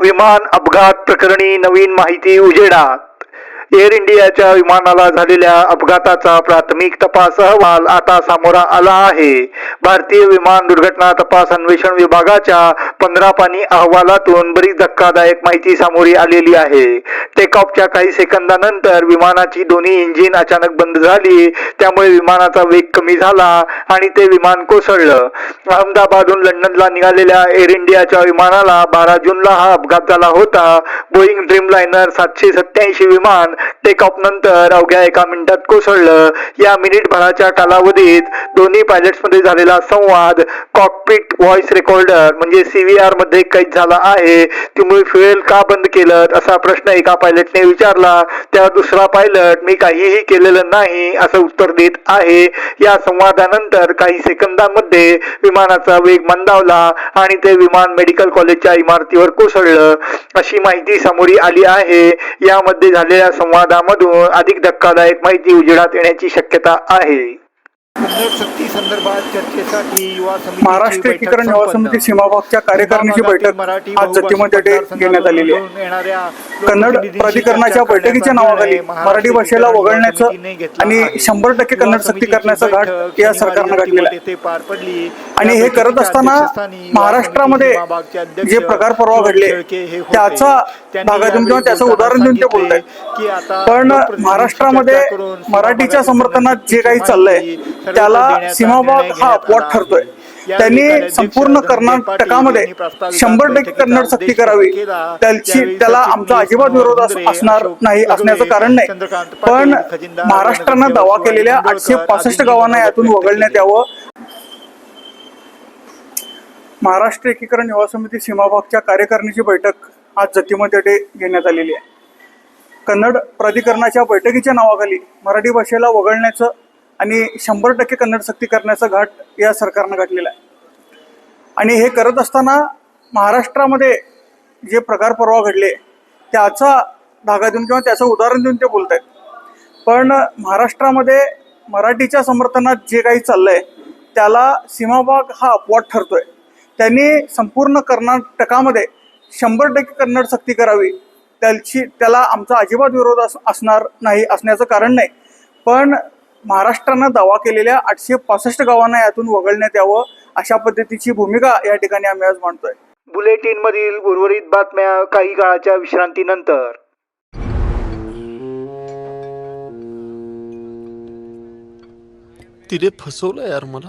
विमान अपघात प्रकरणी नवीन माहिती उजेडात. एअर इंडियाच्या विमानाला झालेल्या अपघाताचा प्राथमिक तपास अहवाल आता सामोरा आला आहे. भारतीय विमान दुर्घटना तपास अन्वेषण विभागाच्या पंधरा पाणी अहवालातून बरीच धक्कादायक माहिती सामोरी आलेली आहे. टेकऑफच्या काही सेकंदानंतर विमानाची दोन्ही इंजिन अचानक बंद झाली त्यामुळे विमानाचा वेग कमी झाला आणि ते विमान कोसळलं. अहमदाबादहून लंडनला निघालेल्या एअर इंडियाच्या विमानाला बारा जूनला हा अपघात झाला होता. बोईंग ड्रीमलायनर सातशे सत्याऐंशी विमान टेक ऑफ नंतर अवघ्या एका मिनिटात कोसळलं. या मिनिटभराच्या कालावधीत दोन्ही पायलट्समध्ये झालेला संवाद कॉकपिट व्हॉइस रेकॉर्डर म्हणजे सीव्हीआरमध्ये कैद झाला आहे. त्यामुळे फ्युएल का बंद केलं असा प्रश्न एका पायलटने विचारला. त्यावर दुसरा पायलट मी काहीही केलेलं नाही असं उत्तर देत आहे. या संवादानंतर काही सेकंदांमध्ये विमानाचा वेग मंदावला आणि ते विमान मेडिकल कॉलेजच्या इमारतीवर कोसळलं. अशी माहिती समोरी आली आहे. यामध्ये झालेल्या संवादामधून अधिक धक्कादायक माहिती उजेडात येण्याची शक्यता आहे. सक्ती संदर्भात चर्चेसाठी युवा समितीची महाराष्ट्र बैठक एकीकरण युवा. समिती सीमाभागच्या कार्यकारिणीची बैठक मराठी आज मतदारसंघातून घेण्यात आलेली आहे. कन्नड प्राधिकरणाच्या बैठकीच्या नावाखाली मराठी भाषेला वगळण्याचं आणि. शंभर टक्के कन्नड सक्ती करण्याचा घाट या सरकारनं घातलेला आहे. येथे पार पडली आणि हे करत असताना महाराष्ट्रामध्ये जे प्रकार परवा घडले. त्याचा भागातून किंवा त्याचं उदाहरण देऊन ते आता पण महाराष्ट्रामध्ये मराठीच्या समर्थनात जे काही चाललंय त्याला सीमाभाग हा अपवाद ठरतोय त्यांनी संपूर्ण कर्नाटकामध्ये शंभर टक्के कन्नड सक्ती करावी. त्याची त्याला आमचा अजिबात विरोध असणार नाही असण्याचं कारण नाही पण महाराष्ट्रानं दावा केलेल्या आठशे पासष्ट गावांना यातून वगळण्यात. यावं महाराष्ट्र एकीकरण युवा समिती सीमाभागच्या कार्यकारिणीची बैठक आज जतीमध्ये घेण्यात आलेली आहे. कन्नड प्राधिकरणाच्या बैठकीच्या नावाखाली मराठी भाषेला वगळण्याचं आणि शंभर टक्के कन्नड सक्ती करण्याचा घाट या सरकारनं घातलेला आहे. आणि हे करत असताना महाराष्ट्रामध्ये जे प्रकार परवा घडले त्याचा धागा देऊन किंवा त्याचं उदाहरण देऊन ते बोलत आहेत पण महाराष्ट्रामध्ये मराठीच्या समर्थनात जे काही चाललं आहे त्याला सीमाभाग हा अपवाद ठरतोय. त्यांनी संपूर्ण कर्नाटकामध्ये शंभर टक्के कन्नड सक्ती करावी. त्याची त्याला आमचा अजिबात विरोध अस असणार नाही असण्याचं कारण नाही. पण महाराष्ट्रानं दावा केलेल्या आठशे पासष्ट गावांना यातून वगळण्यात यावं अशा पद्धतीची भूमिका या ठिकाणी आम्ही आज मांडतोय. बुलेटिन मधील उर्वरित बातम्या काही काळाच्या विश्रांतीनंतर. तिने फसवलं यार मला.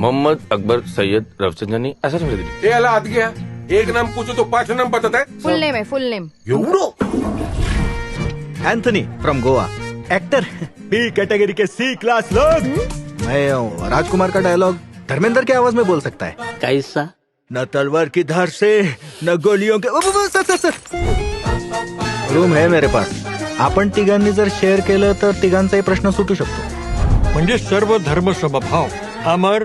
मोहम्मद अकबर सैयद रफसंजानी ऐसा समझ लीजिए याला आत गया एक नाम पूछो तो पांच नाम बताता है फुल नेम है full name Anthony from Goa actor B category K C class लोग. मैं हूँ राजकुमार का डायलॉग धर्मेंद्र की आवाज में बोल सकता है। कैसा? न तलवार की धार से न गोलियों के सर सर सर। रूम है मेरे पास। आपण तिघांनी जर शेअर केलं तर तिघांचाही प्रश्न सुटू शकतो. म्हणजे सर्व धर्म समभाव. अमर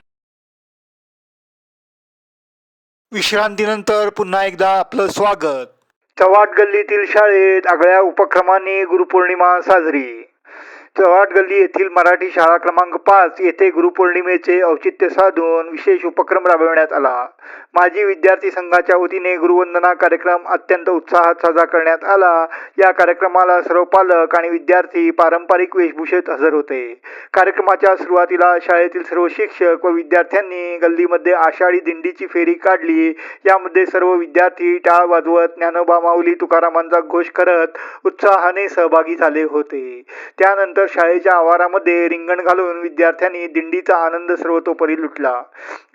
विश्रांतीनंतर पुन्हा एकदा आपलं स्वागत. चव्हाट गल्लीतील शाळेत आगळ्या उपक्रमांनी गुरुपौर्णिमा साजरी. चव्हाट गल्ली येथील मराठी शाळा क्रमांक पाच येथे गुरुपौर्णिमेचे औचित्य साधून विशेष उपक्रम राबविण्यात आला. माजी विद्यार्थी संघाच्या वतीने गुरुवंदना कार्यक्रम अत्यंत उत्साहात साजरा करण्यात आला. या कार्यक्रमाला सर्व पालक आणि विद्यार्थी पारंपरिक वेशभूषेत हजर होते. कार्यक्रमाच्या सुरुवातीला शाळेतील सर्व शिक्षक व विद्यार्थ्यांनी गल्लीमध्ये आषाढी दिंडीची फेरी काढली. यामध्ये सर्व विद्यार्थी टाळ वाजवत ज्ञानोबा माऊली तुकारामांचा घोष करत उत्साहाने सहभागी झाले होते. त्यानंतर शाळेच्या आवारामध्ये रिंगण घालून विद्यार्थ्यांनी दिंडीचा आनंद सर्वतोपरी लुटला.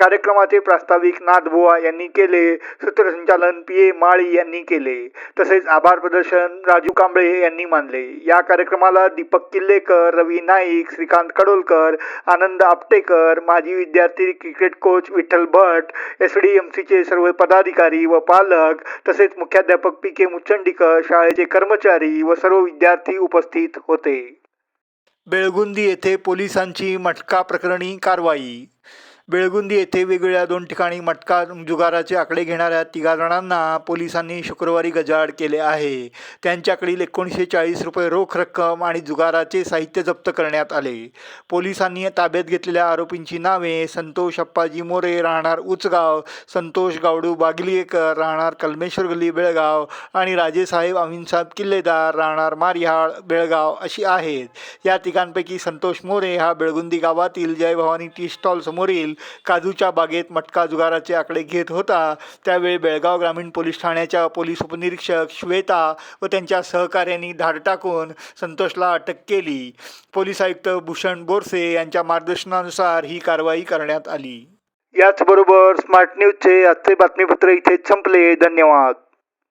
कार्यक्रमाचे प्रास्ताविक नाथबुवा यांनी केले सूत्रसंचालन पी. ए. माळी यांनी केले तसेच आभार प्रदर्शन राजू कांबळे यांनी मानले. या कार्यक्रमाला दीपक किल्लेकर रवी नाईक श्रीकांत कडोलकर आनंद आपटेकर माजी विद्यार्थी cricket coach Vitthal Bhat S D M सीचे सर्व पदाधिकारी व पालक तसेच मुख्याध्यापक पी. के. मुचंडीकर शाळेचे कर्मचारी व सर्व विद्यार्थी उपस्थित होते. बेळगुंदी येथे पोलिसांची मटका प्रकरणी कारवाई बेळगुंदी येथे वेगवेगळ्या दोन ठिकाणी मटका जुगाराचे आकडे घेणाऱ्या तिघा जणांना पोलिसांनी शुक्रवारी गजाआड केले आहे. त्यांच्याकडील एकोणीसशे चाळीस रुपये रोख रक्कम आणि जुगाराचे साहित्य जप्त करण्यात आले. पोलिसांनी ताब्यात घेतलेल्या आरोपींची नावे संतोष अप्पाजी मोरे राहणार उचगाव संतोष गावडू बागलीकर राहणार कलमेश्वर गल्ली बेळगाव आणि राजेसाहेब अमीनसाहेब किल्लेदार राहणार मारिहाळ बेळगाव अशी आहेत. या तिघांपैकी संतोष मोरे हा बेळगुंदी गावातील जय भवानी टी स्टॉल समोरील काजूच्या बागेत मटका जुगाराचे आकडे घेत होता. त्यावेळी बेळगाव ग्रामीण पोलीस ठाण्याच्या पोलीस उपनिरीक्षक श्वेता व त्यांच्या सहकाऱ्यांनी धाड टाकून संतोषला अटक केली. पोलीस आयुक्त भूषण बोरसे यांच्या मार्गदर्शनानुसार ही कारवाई करण्यात आली. याचबरोबर स्मार्ट न्यूजचे आजचे बातमीपत्र इथे संपले. धन्यवाद.